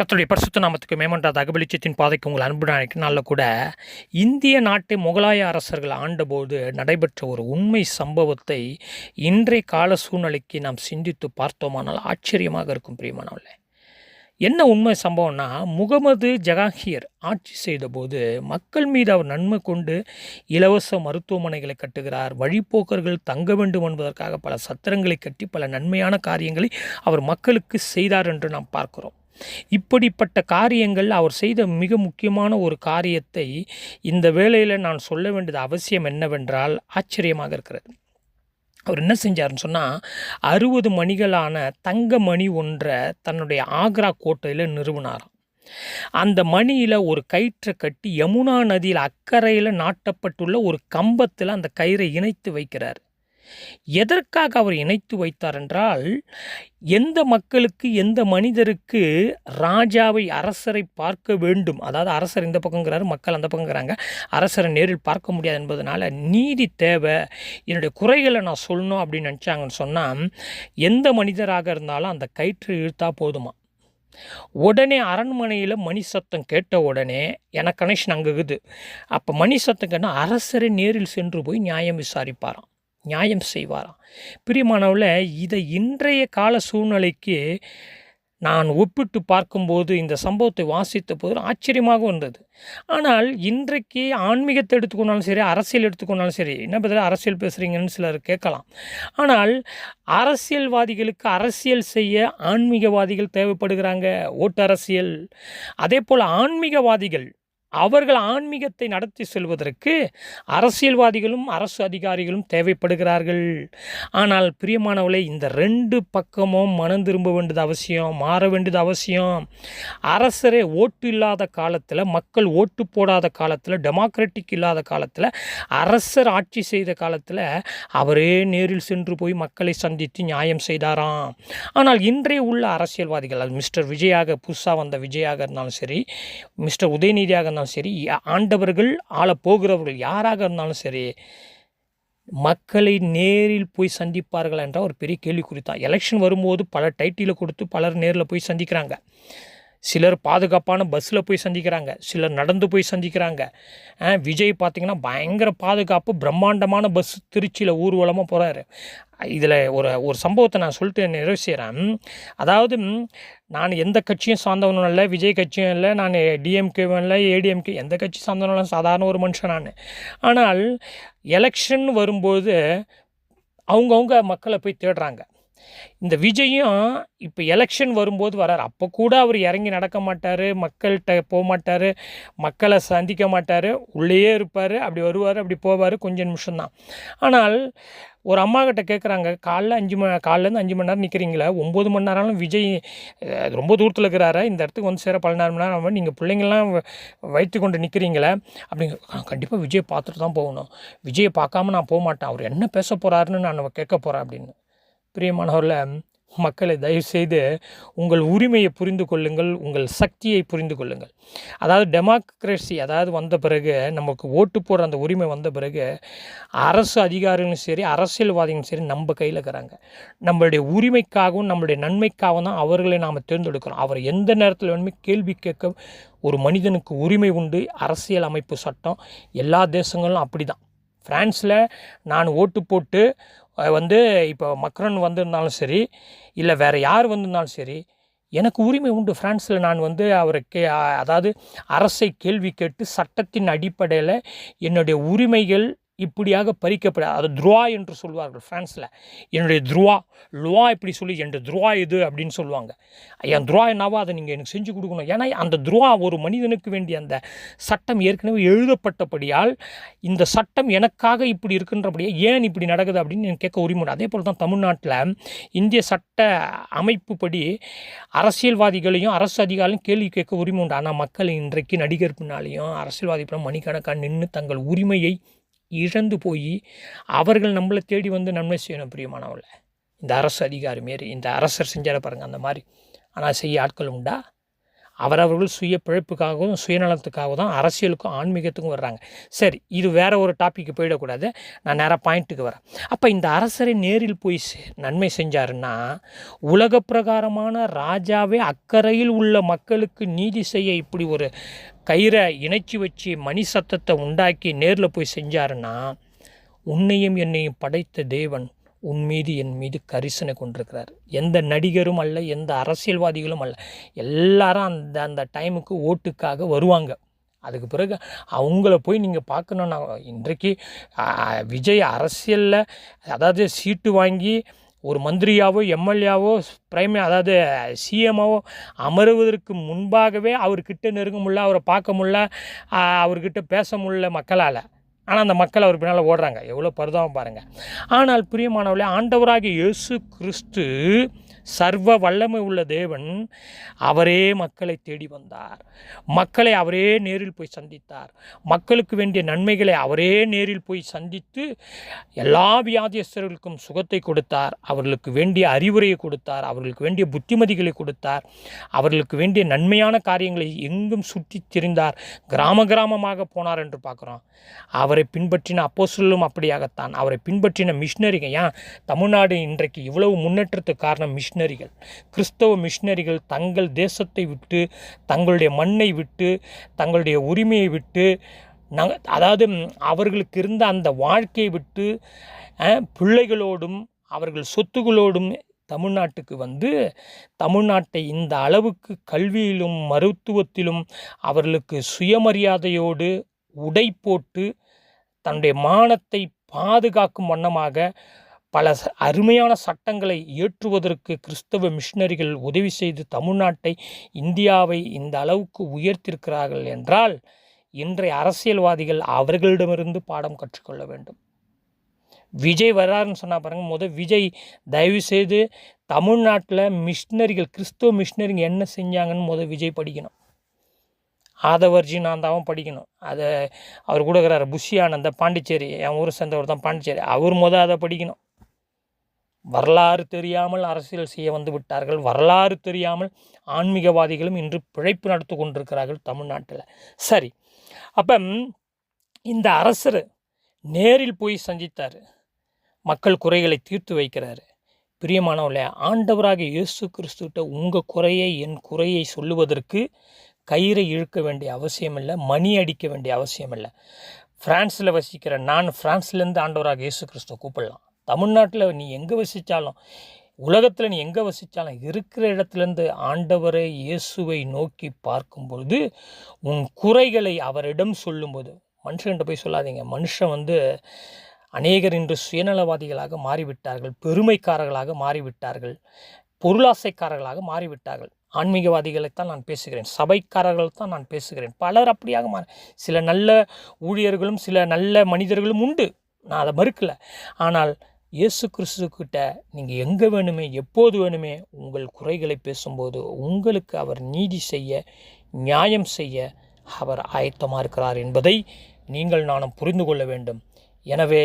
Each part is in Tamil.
கத்தருடைய பரிசுத்த நாமத்துக்கு மேம்பட்ட தகவலிச்சத்தின் பாதைக்கு உங்கள் அன்பு நாளில் கூட இந்திய நாட்டை முகலாய அரசர்கள் ஆண்டபோது நடைபெற்ற ஒரு உண்மை சம்பவத்தை இன்றைய கால சூழ்நிலைக்கு நாம் சிந்தித்து பார்த்தோமானால் ஆச்சரியமாக இருக்கும் பிரியமானவர்களே. என்ன உண்மை சம்பவம்னா முகமது ஜகாங்கீர் ஆட்சி செய்தபோது மக்கள் மீது அவர் நன்மை கொண்டு இலவச மருத்துவமனைகளை கட்டுகிறார் வழிப்போக்கர்கள் தங்க வேண்டும் என்பதற்காக பல சத்திரங்களை கட்டி பல நன்மையான காரியங்களை அவர் மக்களுக்கு செய்தார் என்று நாம் பார்க்கிறோம். இப்படிப்பட்ட காரியங்கள் அவர் செய்த மிக முக்கியமான ஒரு காரியத்தை இந்த வேளையில் நான் சொல்ல வேண்டியது அவசியம் என்னவென்றால் ஆச்சரியமாக இருக்கிறது. அவர் என்ன செஞ்சாருன்னு சொன்னால் அறுபது மணிகளான தங்க மணி ஒன்றை தன்னுடைய ஆக்ரா கோட்டையில் நிறுவினாராம். அந்த மணியில் ஒரு கயிற்றை கட்டி யமுனா நதியில் அக்கறையில் நாட்டப்பட்டுள்ள ஒரு கம்பத்தில் அந்த கயிறை இணைத்து வைக்கிறார். எதற்காக அவர் இணைத்து வைத்தார் என்றால் எந்த மக்களுக்கு எந்த மனிதருக்கு ராஜாவை அரசரை பார்க்க வேண்டும். அதாவது அரசர் இந்த பக்கங்கிறாரு மக்கள் அந்த பக்கங்கிறாங்க அரசரை நேரில் பார்க்க முடியாது என்பதனால் நீதி தேவை. என்னுடைய குறைகளை நான் சொல்லணும் அப்படின்னு நினச்சாங்கன்னு சொன்னால் எந்த மனிதராக இருந்தாலும் அந்த கயிற்று இழுத்தா போதுமா? உடனே அரண்மனையில் மணி சத்தம் கேட்ட உடனே எனக்கு கனெக்ஷன் அங்கே இருக்குது. அப்போ மணி சத்தம் கேட்டால் அரசரை நேரில் சென்று போய் நியாயம் விசாரிப்பாராம். நியாயம் செய்வாராம். பிரியமானவில் இதை இன்றைய கால சூழ்நிலைக்கு நான் ஒப்பிட்டு பார்க்கும்போது இந்த சம்பவத்தை வாசித்த போது ஆச்சரியமாக இருந்தது ஆனால் இன்றைக்கு ஆன்மீகத்தை எடுத்துக்கொண்டாலும் சரி அரசியல் எடுத்துக்கொண்டாலும் சரி என்ன பதில் அரசியல் பேசுகிறீங்கன்னு சிலர் கேட்கலாம். ஆனால் அரசியல்வாதிகளுக்கு அரசியல் செய்ய ஆன்மீகவாதிகள் தேவைப்படுகிறாங்க ஓட்டு அரசியல். அதே போல் ஆன்மீகவாதிகள் அவர்கள் ஆன்மீகத்தை நடத்தி செல்வதற்கு அரசியல்வாதிகளும் அரசு அதிகாரிகளும் தேவைப்படுகிறார்கள். ஆனால் பிரியமானவளை இந்த ரெண்டு பக்கமும் மனம் திரும்ப வேண்டியது அவசியம் மாற வேண்டியது அவசியம். அரசரே ஓட்டு இல்லாத காலத்தில் மக்கள் ஓட்டு போடாத காலத்தில் டெமோக்ராட்டிக் இல்லாத காலத்தில் அரசர் ஆட்சி செய்த காலத்தில் அவரே நேரில் சென்று போய் மக்களை சந்தித்து நியாயம் செய்தாராம். ஆனால் இன்றைய உள்ள அரசியல்வாதிகள் அது மிஸ்டர் விஜயாக புதுசாக வந்த விஜயாக இருந்தாலும் சரி மிஸ்டர் உதயநிதியாக இருந்தாலும் சரி ஆண்டவர்கள் ஆள போகிறவர்கள் யாராக இருந்தாலும் சரி மக்களை நேரில் போய் சந்திப்பார்கள் என்ற ஒரு பெரிய கேள்வி குறித்தான் எலெக்ஷன் வரும்போது பல டைட்டிலை கொடுத்து பலர் நேரில் போய் சந்திக்கிறாங்க. சிலர் பாதுகாப்பான பஸ்ஸில் போய் சந்திக்கிறாங்க சிலர் நடந்து போய் சந்திக்கிறாங்க. விஜய் பார்த்திங்கன்னா பயங்கர பாதுகாப்பு பிரம்மாண்டமான பஸ் திருச்சியில் ஊர்வலமாக போகிறாரு இதில் ஒரு ஒரு சம்பவத்தை நான் சொல்லிட்டு நிறைவு செய்கிறேன் அதாவது நான் எந்த கட்சியும் சார்ந்தவனும் இல்லை விஜய் கட்சியும் இல்லை நான் டிஎம்கேவும் இல்லை ஏடிஎம்கே எந்த கட்சி சார்ந்தவனும் சாதாரண ஒரு மனுஷன் நான். ஆனால் எலெக்ஷன் வரும்போது அவங்கவுங்க மக்களை போய் தேடுறாங்க. இந்த விஜயும் இப்போ எலெக்ஷன் வரும்போது வரார். அப்போ கூட அவர் இறங்கி நடக்க மாட்டார் மக்கள்கிட்ட போக மாட்டார் மக்களை சந்திக்க மாட்டார். உள்ளேயே இருப்பார் அப்படி வருவார் அப்படி போவார் கொஞ்சம் நிமிஷம்தான். ஆனால் ஒரு அம்மா கிட்ட கேட்குறாங்க காலைல அஞ்சு மணி காலிலேருந்து அஞ்சு மணி நேரம் நிற்கிறீங்களா ஒம்பது மணி நேரம் விஜய் ரொம்ப தூரத்தில் இருக்கிறாரு. இந்த இடத்துக்கு வந்து சேர பதினாறு மணி நேரம் நீங்கள் பிள்ளைங்கள்லாம் வைத்து கொண்டு நிற்கிறீங்களே அப்படிங்க கண்டிப்பாக விஜய் பார்த்துட்டு தான் போகணும். விஜயை பார்க்காம நான் போக மாட்டேன் அவர் என்ன பேச போகிறாருன்னு நான் கேட்க போகிறேன் அப்படின்னு. பிரியமானவரில் மக்களை தயவுசெய்து உங்கள் உரிமையை புரிந்து கொள்ளுங்கள் உங்கள் சக்தியை புரிந்து கொள்ளுங்கள். அதாவது டெமோக்ரஸி அதாவது வந்த பிறகு நமக்கு ஓட்டு போடுற அந்த உரிமை வந்த பிறகு அரசு அதிகாரிகளும் சரி அரசியல்வாதிகளும் சரி நம்ம கையில் இருக்கிறாங்க. நம்மளுடைய உரிமைக்காகவும் நம்மளுடைய நன்மைக்காகவும் தான் அவர்களை நாம் தேர்ந்தெடுக்கிறோம். அவர் எந்த நேரத்தில் வேணுமே கேள்வி கேட்க ஒரு மனிதனுக்கு உரிமை உண்டு அரசியல் அமைப்பு சட்டம் எல்லா தேசங்களும் அப்படி தான் ஃப்ரான்ஸில் நான் ஓட்டு போட்டு வந்து இப்போ மக்ரன் வந்திருந்தாலும் சரி இல்லை வேறு யார் வந்திருந்தாலும் சரி எனக்கு உரிமை உண்டு. ஃப்ரான்ஸில் நான் வந்து அவரை கே அதாவது அரசை கேள்வி கேட்டு சட்டத்தின் அடிப்படையில் என்னுடைய உரிமைகள் இப்படியாக பறிக்கப்பட அது துருவா என்று சொல்வார்கள் ஃப்ரான்ஸில். என்னுடைய துருவா லுவா இப்படி சொல்லி என்னுடைய துருவா இது அப்படின்னு சொல்லுவாங்க. என் துருவா என்னவோ? அதை நீங்கள் எனக்கு செஞ்சு கொடுக்கணும். ஏன்னா அந்த துருவா ஒரு மனிதனுக்கு வேண்டிய அந்த சட்டம் ஏற்கனவே எழுதப்பட்டபடியால் இந்த சட்டம் எனக்காக இப்படி இருக்கின்றபடியே ஏன் இப்படி நடக்குது அப்படின்னு கேட்க உரிமை அதே போல் தான் தமிழ்நாட்டில் இந்திய சட்ட அமைப்புப்படி அரசியல்வாதிகளையும் அரசு அதிகாரிகளையும் கேள்வி கேட்க உரிமை உண்டு ஆனால் மக்கள் இன்றைக்கு நடிகர் பின்னாலேயும் அரசியல்வாதி மணிக்கணக்காக நின்று தங்கள் உரிமையை இழந்து போய் அவர்கள் நம்மளை தேடி வந்து நன்மை செய்யணும் பிரியமானவள இந்த அரசு அதிகாரி மாரி இந்த அரசர் செஞ்சார பாருங்கள் அந்த மாதிரி ஆனால் செய்ய ஆட்கள் உண்டா? அவரவர்கள் சுய பிழைப்புக்காகவும் சுயநலத்துக்காகவும் தான் அரசியலுக்கும் ஆன்மீகத்துக்கும் வர்றாங்க. சரி இது வேற ஒரு டாப்பிக்கு போயிடக்கூடாது. நான் நேராக பாயிண்ட்டுக்கு வரேன். அப்போ இந்த அரசரை நேரில் போய் செ- நன்மை செஞ்சாருன்னா உலக பிரகாரமான ராஜாவே அக்கறையில் உள்ள மக்களுக்கு நீதி செய்ய இப்படி ஒரு கயிறை இணைச்சி வச்சு மணி சத்தத்தை உண்டாக்கி நேரில் போய் செஞ்சாருன்னா உன்னையும் என்னையும் படைத்த தேவன் உன் மீது என் மீது கரிசனை கொண்டிருக்கிறார். எந்த நடிகரும் அல்ல எந்த அரசியல்வாதிகளும் அல்ல. எல்லாரும் அந்த அந்த டைமுக்கு ஓட்டுக்காக வருவாங்க. அதுக்கு பிறகு அவங்கள போய் நீங்கள் பார்க்கணுன்னா இன்றைக்கு விஜய் அரசியலில் அதாவது சீட்டு வாங்கி ஒரு மந்திரியாவோ எம்எல்ஏவோ பிரைம் அதாவது சிஎம்ஓ அமருவதற்கு முன்பாகவே அவர்கிட்ட நெருங்க முடியல அவரை பார்க்க முடியல அவர்கிட்ட பேச முடியல மக்களால். ஆனால் அந்த மக்கள் அவர் பின்னால் ஓடுறாங்க. எவ்வளோ பரிதாபம் பாருங்கள் ஆனால் பிரியமானவர்களே ஆண்டவராகிய இயேசு கிறிஸ்து சர்வ வல்லமை உள்ள தேவன் அவரே மக்களை தேடி வந்தார். மக்களை அவரே நேரில் போய் சந்தித்தார். மக்களுக்கு வேண்டிய நன்மைகளை அவரே நேரில் போய் சந்தித்து எல்லா வியாதியஸ்தர்களுக்கும் சுகத்தை கொடுத்தார். அவர்களுக்கு வேண்டிய அறிவுரையை கொடுத்தார். அவர்களுக்கு வேண்டிய புத்திமதிகளை கொடுத்தார். அவர்களுக்கு வேண்டிய நன்மையான காரியங்களை எங்கும் சுற்றித் திரிந்தார். கிராம கிராமமாக போனார் என்று பார்க்குறோம். அவரை பின்பற்றின அப்போ சொல்லும் அப்படியாகத்தான். அவரை பின்பற்றின மிஷினரிங்க ஏன்? தமிழ்நாடு இன்றைக்கு இவ்வளவு முன்னேற்றத்துக்கு காரணம் மிஷினரிகள். கிறிஸ்தவ மிஷினரிகள் தங்கள் தேசத்தை விட்டு தங்களுடைய மண்ணை விட்டு தங்களுடைய உரிமையை விட்டு நக அதாவது அவர்களுக்கு இருந்த அந்த வாழ்க்கையை விட்டு பிள்ளைகளோடும் அவர்கள் சொத்துகளோடும் தமிழ்நாட்டுக்கு வந்து தமிழ்நாட்டை இந்த அளவுக்கு கல்வியிலும் மருத்துவத்திலும் அவர்களுக்கு சுயமரியாதையோடு உடை போட்டு தன்னுடைய மானத்தை பாதுகாக்கும் வண்ணமாக பல அருமையான சட்டங்களை இயற்றுவதற்கு கிறிஸ்தவ மிஷினரிகள் உதவி செய்து தமிழ்நாட்டை இந்தியாவை இந்த அளவுக்கு உயர்த்திருக்கிறார்கள் என்றால் இன்றைய அரசியல்வாதிகள் அவர்களிடமிருந்து பாடம் கற்றுக்கொள்ள வேண்டும். விஜய் வர்றாருன்னு சொன்னால் பாருங்கள் முத விஜய் தயவு செய்து தமிழ்நாட்டில் மிஷினரிகள் கிறிஸ்தவ மிஷினரிங்க என்ன செஞ்சாங்கன்னு முத விஜய் படிக்கணும். ஆதவர்ஜி நான் தான் படிக்கணும். அதை அவர் கூட இருக்கிறார் புஷி பாண்டிச்சேரி என் ஊரை சேர்ந்தவர் தான் பாண்டிச்சேரி அவர் முத அதை படிக்கணும். வரலாறு தெரியாமல் அரசியல் செய்ய வந்து விட்டார்கள். வரலாறு தெரியாமல் ஆன்மீகவாதிகளும் இன்று பிழைப்பு நடத்தி கொண்டிருக்கிறார்கள் தமிழ்நாட்டில். சரி அப்போ இந்த அரசர் நேரில் போய் சந்தித்தார். மக்கள் குறைகளை தீர்த்து வைக்கிறாரு. பிரியமானவர்களே ஆண்டவராக இயேசு கிறிஸ்துகிட்ட உங்கள் குறையை என் குறையை சொல்லுவதற்கு கயிறை இழுக்க வேண்டிய அவசியம் இல்லை மணி அடிக்க வேண்டிய அவசியம் இல்லை ஃப்ரான்ஸில் வசிக்கிற நான் ஃப்ரான்ஸ்லேருந்து ஆண்டவராக இயேசு கிறிஸ்துவ கூப்பிடலாம். தமிழ்நாட்டில் நீ எங்கே வசித்தாலும் உலகத்தில் நீ எங்கே வசித்தாலும் இருக்கிற இடத்துலேருந்து ஆண்டவரை இயேசுவை நோக்கி பார்க்கும் பொழுது உன் குறைகளை அவரிடம் சொல்லும்போது மனுஷன்கிட்ட போய் சொல்லாதீங்க. மனுஷன் வந்து அநேகர் இன்று சுயநலவாதிகளாக மாறிவிட்டார்கள் பெருமைக்காரர்களாக மாறிவிட்டார்கள் பொருளாசைக்காரர்களாக மாறிவிட்டார்கள். ஆன்மீகவாதிகளைத்தான் நான் பேசுகிறேன் சபைக்காரர்கள் தான் நான் பேசுகிறேன். பலர் அப்படியாக மாறி சில நல்ல ஊழியர்களும் சில நல்ல மனிதர்களும் உண்டு. நான் அதை மறுக்கல. ஆனால் இயேசு கிறிஸ்துக்கிட்ட நீங்கள் எங்கே வேணுமே எப்போது வேணுமே உங்கள் குறைகளை பேசும்போது உங்களுக்கு அவர் நீதி செய்ய நியாயம் செய்ய அவர் ஆயத்தமாக இருக்கிறார் என்பதை நீங்கள் நானும் புரிந்து கொள்ள வேண்டும். எனவே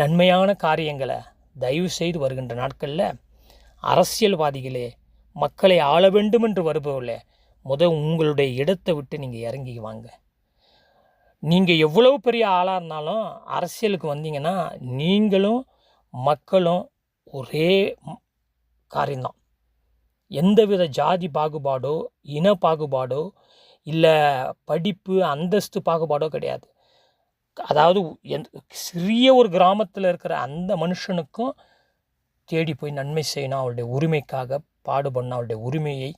நன்மையான காரியங்களை தயவு செய்து வருகின்ற நாட்களில் அரசியல்வாதிகளே மக்களை ஆள வேண்டும் என்று வருபவர்களே முத உங்களுடைய இடத்தை விட்டு நீங்கள் இறங்கி வாங்க. நீங்கள் எவ்வளவு பெரிய ஆளாக இருந்தாலும் அரசியலுக்கு வந்தீங்கன்னா நீங்களும் மக்களும் ஒரே காரியம்தான். எந்தவித ஜாதி பாகுபாடோ இன பாகுபாடோ இல்லை படிப்பு அந்தஸ்து பாகுபாடோ கிடையாது. அதாவது எந்த சிறிய ஒரு கிராமத்தில் இருக்கிற அந்த மனுஷனுக்கும் தேடி போய் நன்மை செய்யணும். அவருடைய உரிமைக்காக பாடுபடணும். அவருடைய உரிமையை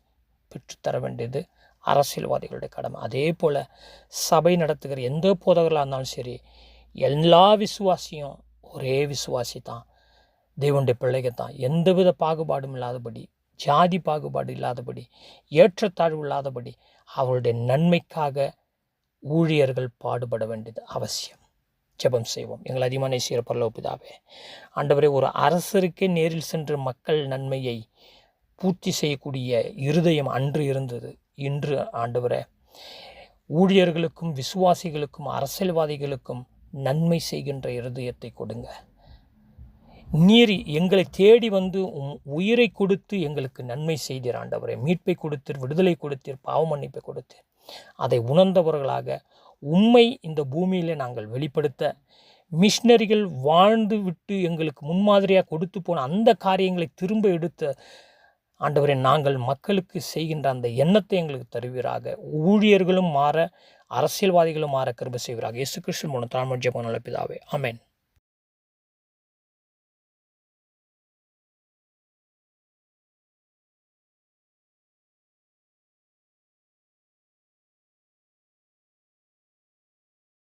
பெற்றுத்தர வேண்டியது அரசியல்வாதிகளுடைய கடமை. அதே போல் சபை நடத்துகிற எந்த போதகர்களாக இருந்தாலும் சரி எல்லா விசுவாசியும் ஒரே விசுவாசி தான். தேவனுடைய பிள்ளைகள் தான். எந்தவித பாகுபாடும் இல்லாதபடி ஜாதி பாகுபாடு இல்லாதபடி ஏற்றத்தாழ்வு இல்லாதபடி அவருடைய நன்மைக்காக ஊழியர்கள் பாடுபட வேண்டியது அவசியம். ஜெபம் செய்வோம். எங்கள் அதிகமான சீர பரலோக ஆண்டவரே ஒரு அரசருக்கே நேரில் சென்று மக்கள் நன்மையை பூர்த்தி செய்யக்கூடிய இருதயம் அன்று இருந்தது. இன்று ஆண்டவரே ஊழியர்களுக்கும் விசுவாசிகளுக்கும் அரசியல்வாதிகளுக்கும் நன்மை செய்கின்ற இருதயத்தை கொடுங்க. நீர் எங்களை தேடி வந்து உம் உயிரை கொடுத்து எங்களுக்கு நன்மை செய்தீர் ஆண்டவரே. மீட்பை கொடுத்தீர் விடுதலை கொடுத்தீர் பாவ மன்னிப்பை கொடுத்தீர். அதை உணர்ந்தவர்களாக உண்மை இந்த பூமியில் நாங்கள் வெளிப்படுத்த மிஷினரிகள் வாழ்ந்து விட்டு எங்களுக்கு முன்மாதிரியாக கொடுத்து போன அந்த காரியங்களை திரும்ப எடுத்த ஆண்டவரே நாங்கள் மக்களுக்கு செய்கின்ற அந்த எண்ணத்தை எங்களுக்கு தருவீராக. ஊழியர்களும் மாற அரசியல்வாதிகளும் மாற கருப செய்வீராக. இயேசு கிருஷ்ணன் மூலம் தாழ்மொழி ஜெபம் நல்ல பிதாவே. அமேன்